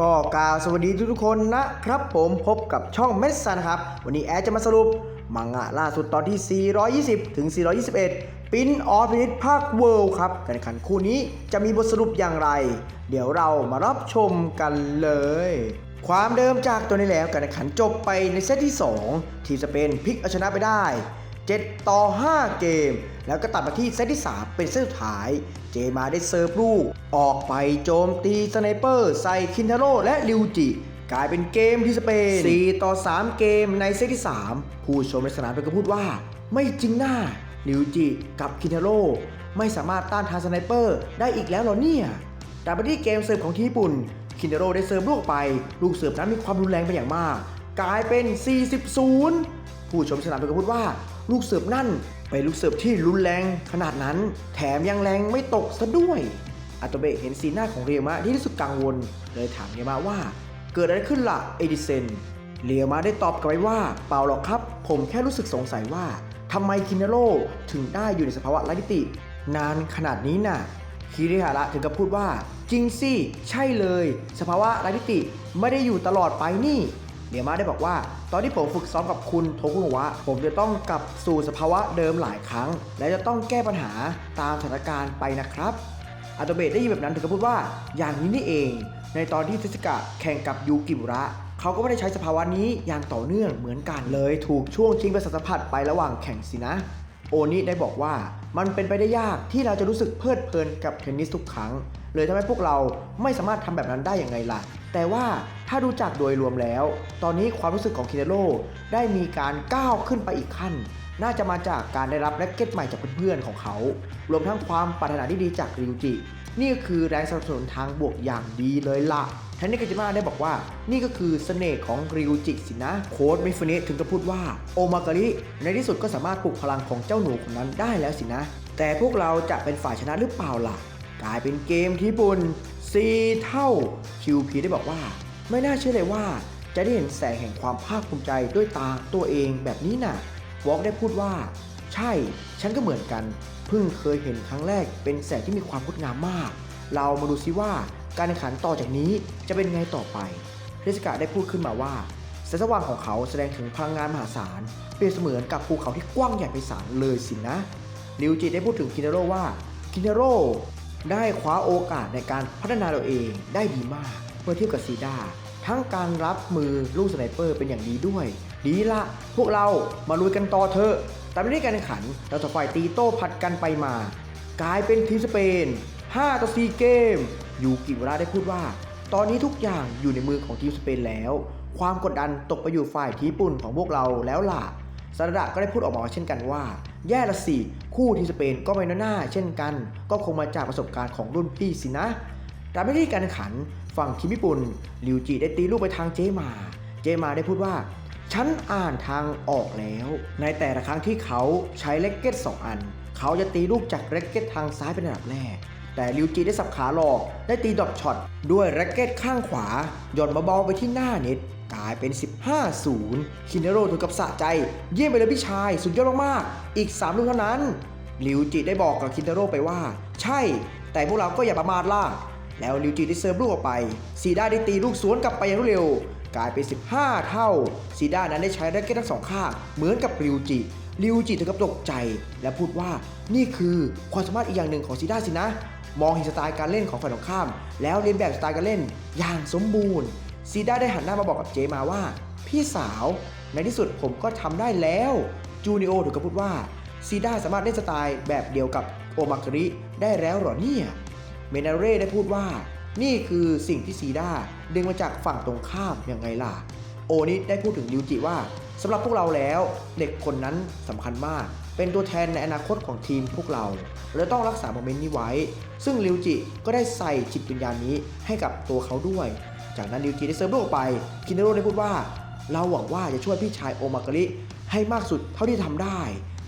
ก็กล่าวสวัสดีทุกๆคนนะครับผมพบกับช่องเมสซันครับ วันนี้แอดจะมาสรุป มังงะล่าสุดตอนที่ 420 ถึง 421 ปินออฟพินิภาคเวิลด์ครับการแข่งขันคู่นี้จะมีบทสรุปอย่างไร เดี๋ยวเรามารับชมกันเลย ความเดิมจากตัวนี้แล้วการแข่งขันจบไปในเซตที่ 2 ทีมสเปนพลิกเอาชนะไปได้ 7 ต่อ 5 เกม แล้วก็ตัดมาที่เซตที่ 3 เป็นเซตสุดท้าย เจมาได้เซิร์ฟลูก ออกไปโจมตีสไนเปอร์ ใส่คินทาโร่และลิวจิกลายเป็นเกมที่สเปน 4 ต่อ 3 เกมในเซตที่ 3 ผู้ชมในสนามเป็นก็พูดว่า ไม่จริงหน้าลิวจิกับคินทาโร่ไม่สามารถต้านทานสไนเปอร์ได้อีกแล้วหรอเนี่ยแต่ไปที่เกมเสิร์ฟของทีมญี่ปุ่น คินเดโรได้เสิร์ฟลูกไป ลูกเสิร์ฟนั้นมีความรุนแรงไปอย่างมาก กลายเป็น 40 0 ผู้ชมสนามเป็นก็พูดว่า ลูกเสิร์ฟนั่นเป็นลูกเสิร์ฟที่รุนแรงขนาดนั้น แถมยังแรงไม่ตกซะด้วยอาโตเบะเห็นสีหน้าของเรียมะที่รู้สึกกังวล เลยถามเรียมะว่า เกิดอะไรขึ้นล่ะเอดิเซนเรียมาได้ตอบกลับไปว่าเปล่าหรอกครับ ผมแค่รู้สึกสงสัยว่าทำไมคินเนโรถึงได้อยู่ในสภาวะไร้ทิติ นานขนาดนี้น่ะคิริฮาระถึงกับพูดว่า จริงสิ ใช่เลย สภาวะไร้ทิติไม่ได้อยู่ตลอดไปนี่ เดียมาได้บอกว่า ตอนที่ผมฝึกซ้อมกับคุณโทคุโนะผมจะต้องกลับสู่สภาวะเดิมหลายครั้ง และจะต้องแก้ปัญหาตามสถานการณ์ไปนะครับอาโตเบะได้ยินแบบนั้นถึงกับพูดว่าอย่างนี้นี่เอง ในตอนที่เทสกะแข่งกับยูกิมุระเขาก็ไม่ได้ใช้สภาวะนี้อย่างต่อเนื่องเหมือนกันเลยถูกช่วงชิงประสาทสัมผัสไประหว่างแข่งสินะ โอนิได้บอกว่ามันเป็นไปได้ยากที่เราจะรู้สึกเพลิดเพลินกับเทนนิสทุกครั้ง เลยทำให้พวกเราไม่สามารถทำแบบนั้นได้อย่างไงล่ะ แต่ว่าถ้าดูจากโดยรวมแล้ว ตอนนี้ความรู้สึกของคิเนโรได้มีการก้าวขึ้นไปอีกขั้น น่าจะมาจากการได้รับแร็กเก็ตใหม่จากเพื่อนๆของเขา รวมทั้งความปรารถนาที่ดีจากริวจิ นี่ก็คือแรงสนับสนุนทางบวกอย่างดีเลยล่ะแทนนิกาจิมาได้บอกว่า นี่ก็คือเสน่ห์ของริวจิสินะ โค้ดมิฟุเนะถึงกับพูดว่า โอมาการิในที่สุดก็สามารถปลุกพลังของเจ้าหนูคนนั้นได้แล้วสินะ แต่พวกเราจะเป็นฝ่ายชนะหรือเปล่าล่ะ กลายเป็นเกมที่บุญ4เท่า QP ได้บอกว่า ไม่น่าเชื่อเลยว่า จะได้เห็นแสงแห่งความภาคภูมิใจด้วยตาตัวเองแบบนี้น่ะวอล์กได้พูดว่า ใช่ ฉันก็เหมือนกัน เพิ่งเคยเห็นครั้งแรกเป็นแสงที่มีความงดงามมาก เรามาดูซิว่าการแข่งขันต่อจากนี้จะเป็นไงต่อไปเทสกาได้พูดขึ้นมาว่าแสงสว่างของเขาแสดงถึงพลังงานมหาศาล เปรียบเสมือนกับภูเขาที่กว้างใหญ่ไพศาลเลยสินะริวจิได้พูดถึงคินเนโร่ว่าคินเนโร่ ได้คว้าโอกาสในการพัฒนาตัวเองได้ดีมากเมื่อเทียบกับซีดาทั้งการรับมือลูกสไนเปอร์เป็นอย่างดีด้วย ดีละพวกเรามาลุยกันต่อเถอะตามที่การแข่งขันเราจะฝ่ายตีโต้ผัดกันไปมา กลายเป็นทีมสเปน 5 ต่อ 4 เกม ยูกิวาระได้พูดว่า ตอนนี้ทุกอย่างอยู่ในมือของทีมสเปนแล้ว ความกดดันตกไปอยู่ฝ่ายทีมญี่ปุ่นของพวกเราแล้วล่ะ ซาดะก็ได้พูดออกมาเช่นกันว่า แย่ละสิคู่ทีมสเปนก็ไม่น้อยหน้าเช่นกัน ก็คงมาจากประสบการณ์ของรุ่นพี่สินะตามไปที่การแข่งขันฝั่งทีมญี่ปุ่นลิวจิได้ตีลูกไปทางเจมา เจมาได้พูดว่าฉันอ่านทางออกแล้ว ในแต่ละครั้งที่เขาใช้เลกเก็ต 2 อัน เขาจะตีลูกจากแร็กเก็ตทางซ้ายเป็นอันดับแรก แต่ลิวจิได้สับขาหลอก ได้ตีดอทช็อตด้วยแร็กเก็ตข้างขวาหย่อนเบาๆไปที่หน้าเน็ต กลายเป็น 15-0 คินเนโรถึงกับสะใจ เยี่ยมไปเลยพี่ชาย สุดยอดมากๆ อีก 3 ลูกเท่านั้นลิวจิได้บอกกับคินเนโรไปว่า ใช่ แต่พวกเราก็อย่าประมาทล่ะ แล้วลิวจิได้เซิร์ฟลูกออกไป ซีด้าได้ตีลูกสวนกลับไปอย่างรวดเร็ว กลายเป็น 15 เท่า ซีด้านั้นได้ใช้แร็กเก็ตทั้งสองข้างเหมือนกับลิวจิลิวจิถึงกับตกใจ และพูดว่านี่คือความสามารถอีกอย่างหนึ่งของซีด้าสินะ มองเห็นสไตล์การเล่นของฝ่ายตรงข้าม แล้วเรียนแบบสไตล์การเล่นอย่างสมบูรณ์ ซีด้าได้หันหน้ามาบอกกับเจมาว่า พี่สาว ในที่สุดผมก็ทำได้แล้ว จูนิโอถึงกับพูดว่าซีด้าสามารถเล่นสไตล์แบบเดียวกับโอมาการิได้แล้วหรอเนี่ย เมนาเร่ได้พูดว่า นี่คือสิ่งที่ซีด้าดึงมาจากฝั่งตรงข้ามยังไงล่ะ โอนิได้พูดถึงลิวจิว่าสำหรับพวกเราแล้วเด็กคนนั้นสำคัญมาก เป็นตัวแทนในอนาคตของทีมพวกเราเราต้องรักษาโมเมนต์นี้ไว้ ซึ่งลิวจิก็ได้ใส่จิตวิญญาณนี้ให้กับตัวเขาด้วย จากนั้นลิวจิได้เซิร์ฟโลกไปคินเนโรได้พูดว่า เราหวังว่าจะช่วยพี่ชายโอมาการิให้มากสุดเท่าที่ทำได้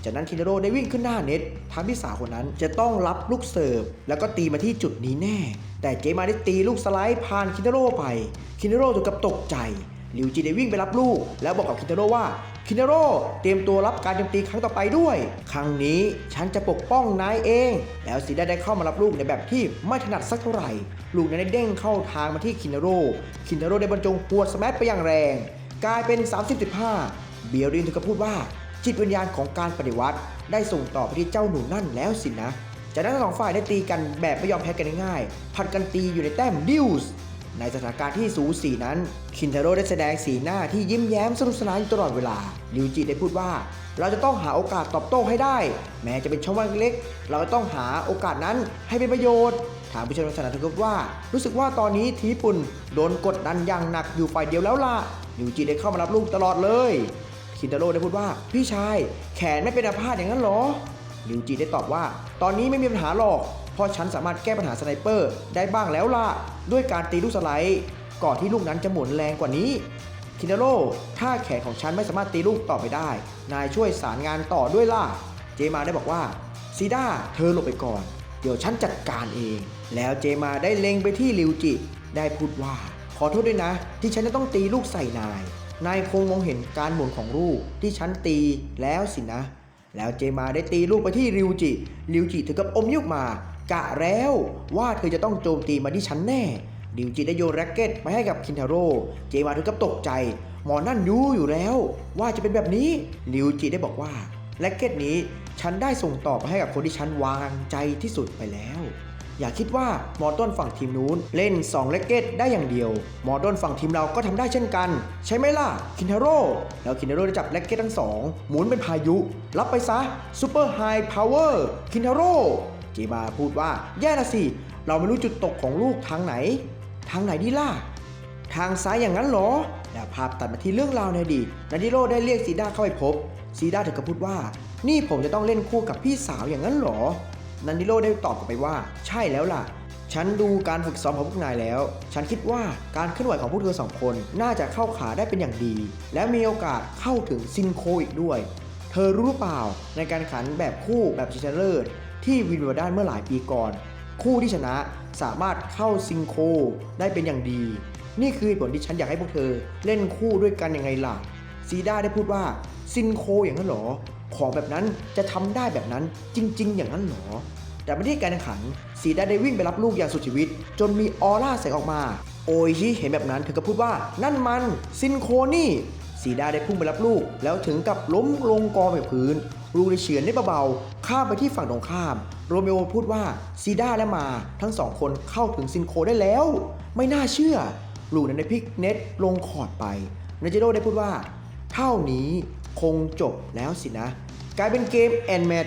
จากนั้นคินเนโรได้วิ่งขึ้นหน้าเน็ตทาพี่สาวคนนั้นจะต้องรับลูกเสิร์ฟแล้วก็ตีมาที่จุดนี้แน่ แต่เจมาได้ตีลูกสไลด์ผ่านคินเนโรไป คินเนโรถึงกับตกใจ ริวจิได้วิ่งไปรับลูก แล้วบอกกับคินทาโร่ว่าคินทาโร่เตรียมตัวรับการโจมตีครั้งต่อไปด้วย ครั้งนี้ฉันจะปกป้องนายเอง แล้วซีด้าได้เข้ามารับลูกในแบบที่ไม่ถนัดสักเท่าไหร่ ลูกนั้นได้เด้งเข้าทางมาที่คินทาโร่คินทาโร่ได้บรรจงหวดสมัไปอย่างแรง กลายเป็น 30-15เบียรินถึงกับพูดว่า จิตวิญญาณของการปฏิวัติ ได้ส่งต่อไปที่เจ้าหนูนั่นแล้วสินะจากนั้นทั้งสองฝ่ายได้ตีกันแบบไม่ยอมแพ้กันง่ายๆผัดกันตีอยู่ในแต้มดิวส์ ในสถานการณ์ที่สูสีนั้น คินทาโร่ได้แสดงสีหน้าที่ยิ้มแย้มสนุกสนานอยู่ตลอดเวลา ลิวจิได้พูดว่า เราจะต้องหาโอกาสตอบโต้ให้ได้ แม้จะเป็นช่องว่างเล็ก เราก็ต้องหาโอกาสนั้นให้เป็นประโยชน์ทางผู้ชมสนานถึงกับว่า รู้สึกว่าตอนนี้ทีญี่ปุ่นโดนกดดันอย่างหนักอยู่ฝ่ายเดียวแล้วล่ะ ลิวจิได้เข้ามารับลูกตลอดเลย คินทาโร่ได้พูดว่า พี่ชาย แขนไม่เป็นอาพาธอย่างนั้นเหรอ ลิวจิได้ตอบว่า ตอนนี้ไม่มีปัญหาหรอก เพราะฉันสามารถแก้ปัญหาสไนเปอร์ได้บ้างแล้วล่ะ ด้วยการตีลูกสไลด์ก่อนที่ลูกนั้นจะหมุนแรงกว่านี้คินาโร่ถ้าแขนของฉันไม่สามารถตีลูกต่อไปได้ นายช่วยสารงานต่อด้วยล่ะ เจมาได้บอกว่าซีด้าเธอหลบไปก่อน เดี๋ยวฉันจัดการเอง แล้วเจมาได้เล็งไปที่ลิวจิ ได้พูดว่า ขอโทษด้วยนะ ที่ฉันจะต้องตีลูกใส่นาย นายคงมองเห็นการหมุนของลูกที่ฉันตีแล้วสินะ แล้วเจมาได้ตีลูกไปที่ริวจิ ริวจิถึงกับอมยุกมา กะแล้วว่าเธอจะต้องโจมตีมาที่ฉันแน่ริวจิได้โยนแร็กเก็ตไปให้กับคินทาโร่ เจมาถึงกับตกใจ หมอนั่นรู้อยู่แล้ว ว่าจะเป็นแบบนี้ริวจิได้บอกว่าแร็กเก็ตนี้ฉันได้ส่งต่อไปให้กับคนที่ฉันวางใจที่สุดไปแล้ว อย่าคิดว่าหมอต้นฝั่งทีมนู้นเล่น2เลกเก็ตได้อย่างเดียว หมอต้นฝั่งทีมเราก็ทำได้เช่นกัน ใช่ไหมล่ะ คินทาโร่แล้วคินทาโร่ได้จับเลกเก็ตทั้งสองหมุนเป็นพายุ รับไปซะซูเปอร์ไฮพาวเวอร์คินทาโร่ จีมาพูดว่าแย่ละสิ เราไม่รู้จุดตกของลูกทางไหน ทางไหนดีล่ะ ทางซ้ายอย่างนั้นเหรอ แล้วภาพตัดมาที่เรื่องราวในอดีตนาดิโรได้เรียกซีด้าเข้าไปพบ ซีด้าถึงกับพูดว่า นี่ผมจะต้องเล่นคู่กับพี่สาวอย่างนั้นเหรอนันดิโรได้ตอบกลับไปว่า ใช่แล้วล่ะ ฉันดูการฝึกซ้อมของพวกนายแล้ว ฉันคิดว่าการเคลื่อนไหวของพวกเธอสองคนน่าจะเข้าขาได้เป็นอย่างดี และมีโอกาสเข้าถึงซินโคอีกด้วย เธอรู้หรือเปล่าในการขันแบบคู่แบบชิงชนะเลิศ ที่วินเวอร์ดานเมื่อหลายปีก่อน คู่ที่ชนะสามารถเข้าซิงโคได้เป็นอย่างดี นี่คือผลที่ฉันอยากให้พวกเธอเล่นคู่ด้วยกันยังไงล่ะซีด้าได้พูดว่าซินโคอย่างนั้นหรอ ของแบบนั้นจะทำได้แบบนั้นจริง ๆ อย่างนั้นหรอ แต่ไม่ได้การแข่งขันซีด้าได้วิ่งไปรับลูกอย่างสุดชีวิต จนมีออร่าแสงออกมา โอยชิเห็นแบบนั้นเธอก็พูดว่านั่นมันซินโคนี่ซีด้าได้พุ่งไปรับลูก แล้วถึงกับล้มลงกองกับพื้น ลูกได้เฉือนได้เบาๆ ข้ามไปที่ฝั่งตรงข้าม โรเมโอพูดว่าซีด้าและมาทั้งสองคนเข้าถึงซินโคได้แล้ว ไม่น่าเชื่อลูนั้นได้พลิกเน็ตลงคอดไปเนจิโร่ได้พูดว่า เท่านี้คงจบแล้วสินะ กลายเป็นเกมแอนแมท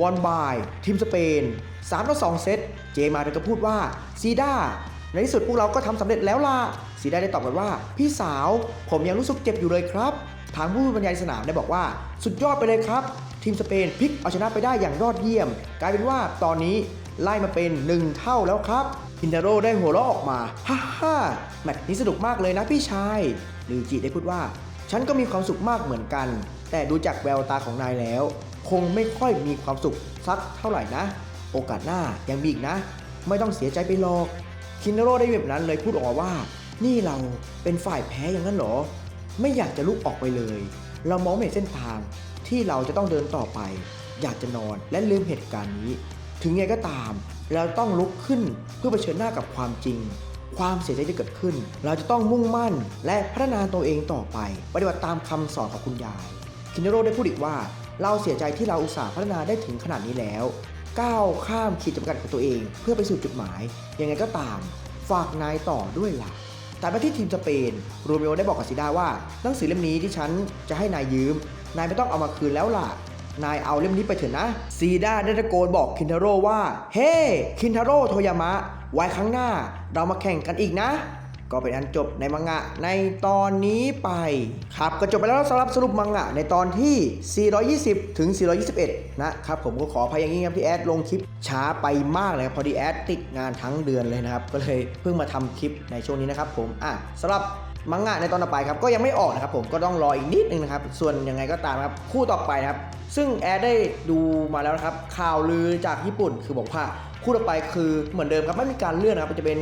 วอนบายทีมสเปน3ต่อ2เซต เจมาเธอก็พูดว่าซีด้าในที่สุดพวกเราก็ทำสำเร็จแล้วล่ะซีด้าได้ตอบกลับว่า พี่สาว ผมยังรู้สึกเจ็บอยู่เลยครับ ทางผู้บรรยายสนามได้บอกว่า สุดยอดไปเลยครับ ทีมสเปนพลิกเอาชนะไปได้อย่างยอดเยี่ยม กลายเป็นว่าตอนนี้ไล่มาเป็น 1 เท่าแล้วครับพินทาโร่ได้หัวเราะออกมาฮ่าฮ่าแมตช์นี้สนุกมากเลยนะพี่ชายลิวจิได้พูดว่า ฉันก็มีความสุขมากเหมือนกัน แต่ดูจากแววตาของนายแล้ว คงไม่ค่อยมีความสุขสักเท่าไหร่นะ โอกาสหน้ายังมีอีกนะ ไม่ต้องเสียใจไปหรอกคินนาโร่ได้แบบนั้นเลยพูดออกมาว่า นี่เราเป็นฝ่ายแพ้อย่างนั้นหรอ ไม่อยากจะลุกออกไปเลย เรามองไม่เห็นเส้นทาง ที่เราจะต้องเดินต่อไป อยากจะนอนและลืมเหตุการณ์นี้ ถึงไงก็ตาม เราต้องลุกขึ้นเพื่อเผชิญหน้ากับความจริง ความเสียใจที่เกิดขึ้น เราจะต้องมุ่งมั่น และพัฒนาตัวเองต่อไป ปฏิบัติตามคำสอนของคุณยาย คินโรได้พูดอีกว่า เราเสียใจที่เราอุตส่าห์พัฒนาได้ถึงขนาดนี้แล้ว ก้าวข้ามขีดจำกัดของตัวเอง เพื่อไปสู่จุดหมาย ยังไงก็ตาม ฝากนายต่อด้วยล่ะแต่มาที่ทีมสเปน โรเมโอได้บอกกับซีด้าว่าหนังสือเล่มนี้ที่ฉันจะให้นายยืม นายไม่ต้องเอามาคืนแล้วล่ะ นายเอาเล่มนี้ไปเถอะนะ ซีด้าได้ตะโกนบอกคินทาโร่ว่า เฮ้คินทาโร่โทยามะ ไว้ครั้งหน้าเรามาแข่งกันอีกนะก็เป็นอันจบในมังงะในตอนนี้ไป ครับก็จบไปแล้วสำหรับสรุปมังงะในตอนที่ 420 ถึง 421 นะครับผมก็ขออภัยอย่างนี้ครับที่แอดลงคลิปช้าไปมากเลยครับพอดีแอดติดงานทั้งเดือนเลยนะครับ ก็เลยเพิ่งมาทำคลิปในช่วงนี้นะครับผมอะสำหรับ มังงะในตอนต่อไปครับก็ยังไม่ออกนะครับผมก็ต้องรออีกนิดนึงนะครับส่วนยังไงก็ตามครับคู่ต่อไปนะครับซึ่งแอดได้ดูมาแล้วนะครับข่าวลือจากญี่ปุ่นคือบอกว่าคู่ต่อไปคือเหมือนเดิมครับไม่มีการเลื่อนนะครับจะเป็น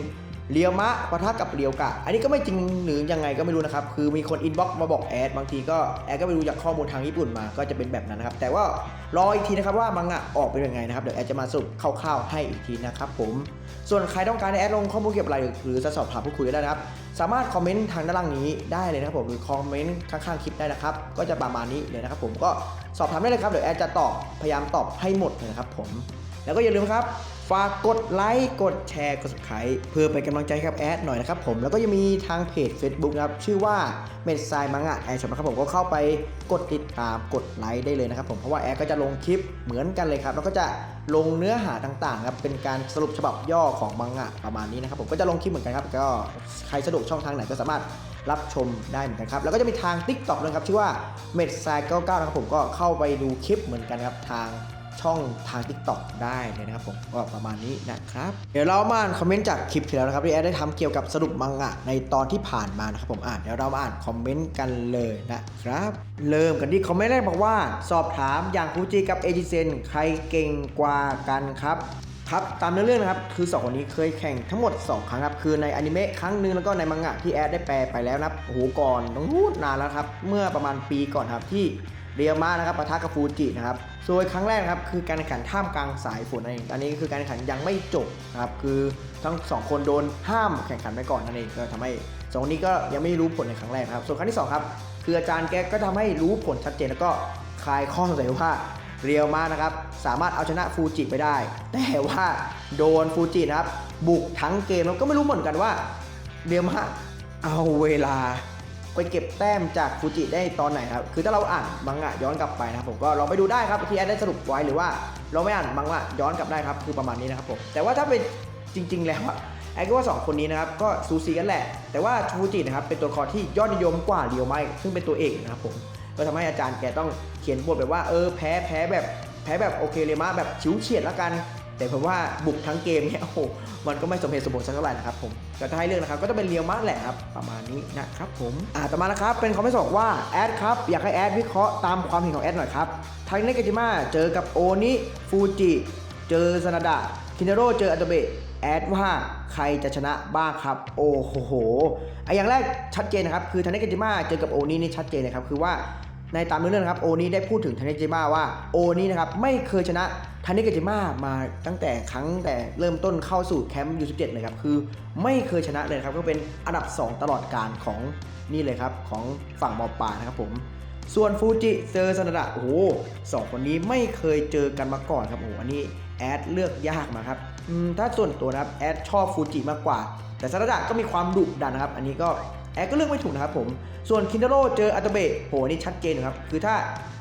เรียวมะปะทะกับเรียวกะ อันนี้ก็ไม่จริงหรือยังไงก็ไม่รู้นะครับ คือมีคนอินบ็อกซ์มาบอกแอดบางทีก็แอดก็ไปดูจากข้อมูลทางญี่ปุ่นมาก็จะเป็นแบบนั้นนะครับ แต่ว่ารออีกทีนะครับว่ามังงะออกเป็นยังไงนะครับ เดี๋ยวแอดจะมาสรุปคร่าวๆให้อีกทีนะครับผม ส่วนใครต้องการให้แอดลงข้อมูลเกี่ยวกับอะไรหรือจะสอบถามพูดคุยได้นะครับ สามารถคอมเมนต์ทางด้านล่างนี้ได้เลยนะครับผมหรือคอมเมนต์ข้างๆคลิปได้นะครับ ก็จะประมาณนี้เลยนะครับผมก็สอบถามได้เลยครับเดี๋ยวแอดจะตอบพยายามตอบให้หมดเลยนะครับผมแล้วก็อย่าลืมครับ ฝากกดไลค์ กดแชร์ กด subscribe เพื่อเป็นกำลังใจให้กับแอดหน่อยนะครับผม แล้วก็ยังมีทางเพจ Facebook นะครับ ชื่อว่าเมดไซมังงะแอดชมนะครับผมก็เข้าไปกดติดตามกดไลค์ได้เลยนะครับผมเพราะว่าแอดก็จะลงคลิปเหมือนกันเลยครับ แล้วก็จะลงเนื้อหาต่างๆครับเป็นการสรุปฉบับย่อของมังงะประมาณนี้นะครับผมก็จะลงคลิปเหมือนกันครับก็ใครสะดวกช่องทางไหนก็สามารถรับชมได้เหมือนกันครับ แล้วก็จะมีทาง TikTok ด้วยครับ ชื่อว่าเมดไซ99นะครับผมก็เข้าไปดูคลิปเหมือนกันครับทาง ช่องทาง TikTok ได้เลยนะครับผมก็ประมาณนี้นะครับ เดี๋ยวเรามาอ่านคอมเมนต์จากคลิปที่แล้วนะครับที่แอดได้ทำเกี่ยวกับสรุปมังงะในตอนที่ผ่านมานะครับผมอ่านเดี๋ยวเรามาอ่านคอมเมนต์กันเลยนะครับ เริ่มกันที่คอมเมนต์แรกบอกว่า สอบถามอย่างฟูจิกับเอจิเซนใครเก่งกว่ากันครับครับตามเนื้อเรื่องนะครับคือสองคนนี้เคยแข่งทั้งหมด 2 ครั้งครับคือในอนิเมะครั้งหนึ่งแล้วก็ในมังงะที่แอดได้แปลไปแล้วนะโอ้โหก่อนต้องพูดนานแล้วครับ เมื่อประมาณปีก่อนครับที่ เรียวมานะครับปะทะกับฟูจินะครับโดยครั้งแรกนะครับคือการแข่งขันท่ามกลางสายฝนนั่นเองอันนี้คือการแข่งขันยังไม่จบนะครับคือทั้งสองคนโดนห้ามแข่งขันไปก่อนนั่นเองก็ทำให้สองคนนี้ก็ยังไม่รู้ผลในครั้งแรกครับ ส่วนครั้งที่สองครับคืออาจารย์แกก็ทำให้รู้ผลชัดเจนแล้วก็คลายข้อสงสัยว่าเรียวมานะครับสามารถเอาชนะฟูจิไปได้ แต่ว่าโดนฟูจินะครับบุกทั้งเกมแล้วก็ไม่รู้เหมือนกันว่าเรียวมาเอาเวลา ไปเก็บแต้มจากฟูจิได้ตอนไหนครับ คือถ้าเราอ่านมังงะย้อนกลับไปนะครับผมก็ลองไปดูได้ครับที่แอดได้สรุปไว้หรือว่า เราไม่อ่านมังงะย้อนกลับได้ครับคือประมาณนี้นะครับผมแต่ว่าถ้าเป็นจริง ๆ แล้วอะแอดก็ว่าสองคนนี้นะครับก็ซูซีกันแหละ แต่ว่าฟูจินะครับเป็นตัวละครที่ยอดนิยมกว่าเรียวไมซึ่งเป็นตัวเอกนะครับผมก็ทำให้อาจารย์แกต้องเขียนบทแบบว่าเออแพ้แพ้แบบแพ้แบบโอเคเลยมะแบบชิวเฉียดละกัน แต่ผมว่าบุกทั้งเกมเนี่ยโอ้โหมันก็ไม่สมเหตุสมผลสักเท่าไหร่นะครับผมก็ถ้าให้เลือกนะครับก็จะเป็นเรียวมาร์แหละครับประมาณนี้นะครับผมอ่าต่อมานะครับเป็นคอมเมนต์บอกว่าแอดครับอยากให้แอดวิเคราะห์ตามความเห็นของแอดหน่อยครับทางเนกาจิมะเจอกับโอนิฟูจิเจอซานาดะคินาโร่เจออัตเบะแอดว่าใครจะชนะบ้างครับ โอ้โหอะอย่างแรกชัดเจนนะครับคือทางเนกาจิมะเจอกับโอนินี่ชัดเจนเลยครับคือว่าในตามเรื่องนะครับโอนี้ได้พูดถึงทานิจิมะว่าโอนี้นะครับไม่เคยชนะ ทานิจิมะมาตั้งแต่ครั้งแต่เริ่มต้นเข้าสู่แคมป์ยูสิบเจ็ดเลยครับ คือไม่เคยชนะเลยครับ ก็เป็นอันดับ 2 ตลอดการของนี่เลยครับ ของฝั่งมอปลานะครับผม ส่วนฟูจิเซอร์ซานดะโอ้โหสองคนนี้ไม่เคยเจอกันมาก่อนครับโอ้โหอันนี้แอดเลือกยากมาครับถ้าส่วนตัวนะครับแอดชอบฟูจิมากกว่า แต่ซานดะก็มีความดุดันนะครับ อันนี้ก็แอดก็เลือกไม่ถูกนะครับผม ส่วนคินเดโร่เจออัตโตเบะโหนี่ชัดเจนครับ คือถ้า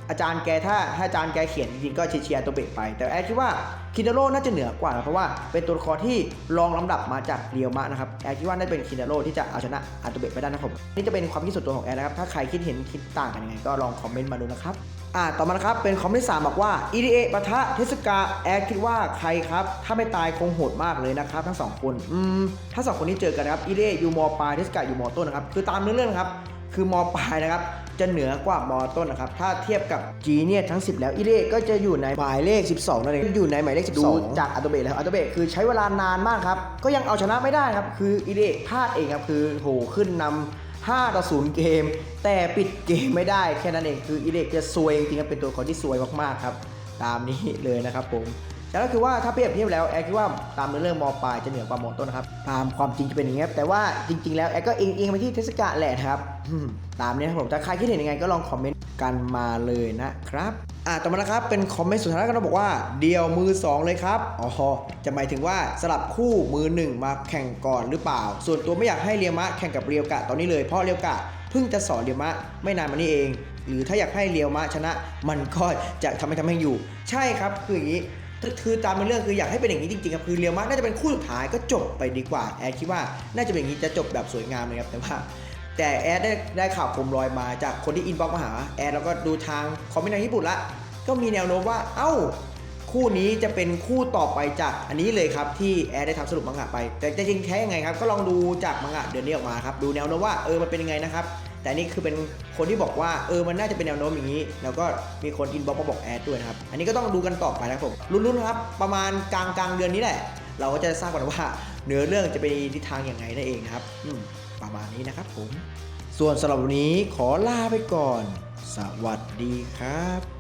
อาจารย์แกถ้าถ้าอาจารย์แกเขียนจริงๆก็เชียร์อัตโตเบะไป แต่แอดคิดว่าคินเดโร่น่าจะเหนือกว่านะเพราะว่าเป็นตัวละครที่รองลำดับมาจากเรียวมะนะครับแอดคิดว่าน่าจะเป็นคินเดโร่ที่จะเอาชนะอัตโตเบะไปได้นะครับนี่จะเป็นความคิดส่วนตัวของแอดนะครับ ถ้าใครคิดเห็นคิดต่างกันยังไงก็ลองคอมเมนต์มาดูนะครับอ่าต่อมานะครับเป็นคอมเมนต์สามบอกว่า EDA ปะทะเทสกาแอดคิดว่าใครครับ ถ้าไม่ตายคงโหดมากเลยนะครับ ทั้งสองคนอืมถ้าสองคนนี้เจอกันนะครับ EDA อยู่มปลายเทสกาอยู่มต้นนะครับคือตามเนื้อเรื่องนะครับคือมปลายนะครับ จะเหนือกว่ามอต้นนะครับ ถ้าเทียบกับจีเนี่ยทั้ง 10 แล้วอีเดก็จะอยู่ในหมายเลข 12นั่นเองอยู่ในหมายเลข 12 ดูจากอัตโตเบะแล้วอัตโตเบะคือใช้เวลานานมากครับ ก็ยังเอาชนะไม่ได้ครับ คืออีเดพลาดเองครับ คือโหขึ้นนำ5ต่อ0เกม แต่ปิดเกมไม่ได้แค่นั้นเองคืออีเดจะซวยจริงๆครับเป็นตัวครที่ซวยมากๆครับ ตามนี้เลยนะครับผม แต่ก็คือว่าถ้าเปรียบเทียบแล้วแอร์คิดว่าตามเนื้อเรื่องมปลายจะเหนือกว่ามต้นนะครับตามความจริงจะเป็นอย่างนี้ครับแต่ว่าจริง ๆ แล้วแอร์ก็เอียงๆไปที่เทศกาลแหละครับตามนี้ครับผมถ้าใครคิดเห็นยังไงก็ลองคอมเมนต์กันมาเลยนะครับอ่าต่อมานะครับเป็นคอมเมนต์สุดท้ายกันบอกว่าเดียวมือ 2 เลยครับอ๋อจะหมายถึงว่าสลับคู่มือ 1 มาแข่งก่อนหรือเปล่า ส่วนตัวไม่อยากให้เรียวมะแข่งกับเรียวกะตอนนี้เลยเพราะเรียวกะเพิ่งจะสอนเรียวมะไม่นานมานี้เอง หรือถ้าอยากให้เรียวมะชนะ มันก็จะทำให้ทำให้อยู่ ใช่ครับคืออย่างนี้ คือตามเป็นเรื่องคืออยากให้เป็นอย่างนี้จริงๆครับคือเรียวมาน่าจะเป็นคู่สุดท้ายก็จบไปดีกว่าแอดคิดว่าน่าจะเป็นอย่างนี้จะจบแบบสวยงามเลยครับแต่ว่าแต่แอดได้ได้ข่าวโคมลอยมาจากคนที่อินบ็อกมาหาแอดแล้วก็ดูทางคอมเมนต์ทางญี่ปุ่นละก็มีแนวโน้มว่าเอ้าคู่นี้จะเป็นคู่ต่อไปจากอันนี้เลยครับที่แอดได้ทำสรุปมังงะไป แต่จะจริงแท้ยังไงครับ ก็ลองดูจากมังงะเดือนนี้ออกมาครับ ดูแนวโน้มว่าเออมันเป็นยังไงนะครับ แต่นี่คือเป็นคนที่บอกว่าเออมันน่าจะเป็นแนวโน้มอย่างนี้ แล้วก็มีคนอินบ็อกมาบอกแอดด้วยนะครับ อันนี้ก็ต้องดูกันต่อไปนะครับผมรุ่นๆครับประมาณกลางกลางเดือนนี้แหละ เราก็จะทราบกันว่าเนื้อเรื่องจะเป็นทิศทางอย่างไรนั่นเองครับอืมประมาณนี้นะครับผม ส่วนสำหรับวันนี้ขอลาไปก่อน สวัสดีครับ